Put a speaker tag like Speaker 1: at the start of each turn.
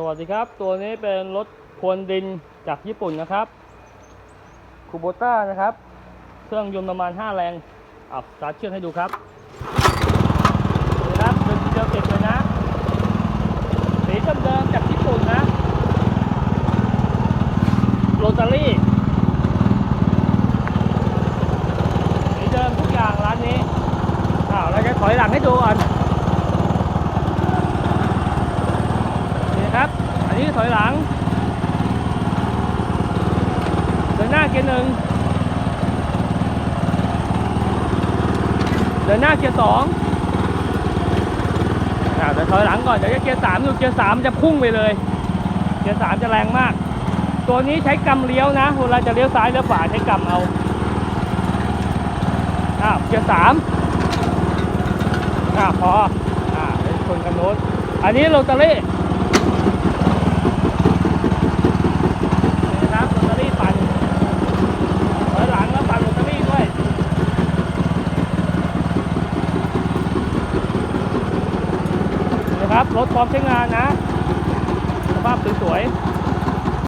Speaker 1: สวัสดีครับ ตัวนี้เป็นรถพวนดินจากญี่ปุ่นนะครับคูโบต้านะครับ เครื่องยนต์ประมาณ 5 แรงอะสตาร์ทเครื่องให้ดูครับนี่ครับเป็นเดียวเก็บเลยนะ สีเดิมๆจากญี่ปุ่นนะ โรตารี่สีเดิมทุกอย่างร้านนี้อ้าวเราจะถอยหลังให้ดูก่อนนี่นะครับ อั นี้ถอยหลัง เดินหน้าเกียร์หนึ่งเดินหน้าเกียร์สองอ่าเดี๋ยวถอยหลังก่อนเดี๋ยวจะเกียร์สามดูเกียร์สามจะพุ่งไปเลย เกียร์สามจะแรงมาก ตัวนี้ใช้กำเลี้ยวนะเวลาจะเลี้ยวซ้ายเลี้ยวขวาใช้กำเอาอ้าวเกียร์สามอ่าพออ่าชนกันโน้นอันนี้โรตารี่ นี่นะครับโรตารี่ปั่นถอยหลังแล้วปั่นโรตารี่ด้วย นะครับ รถพร้อมใช้งานนะ สภาพสวยๆ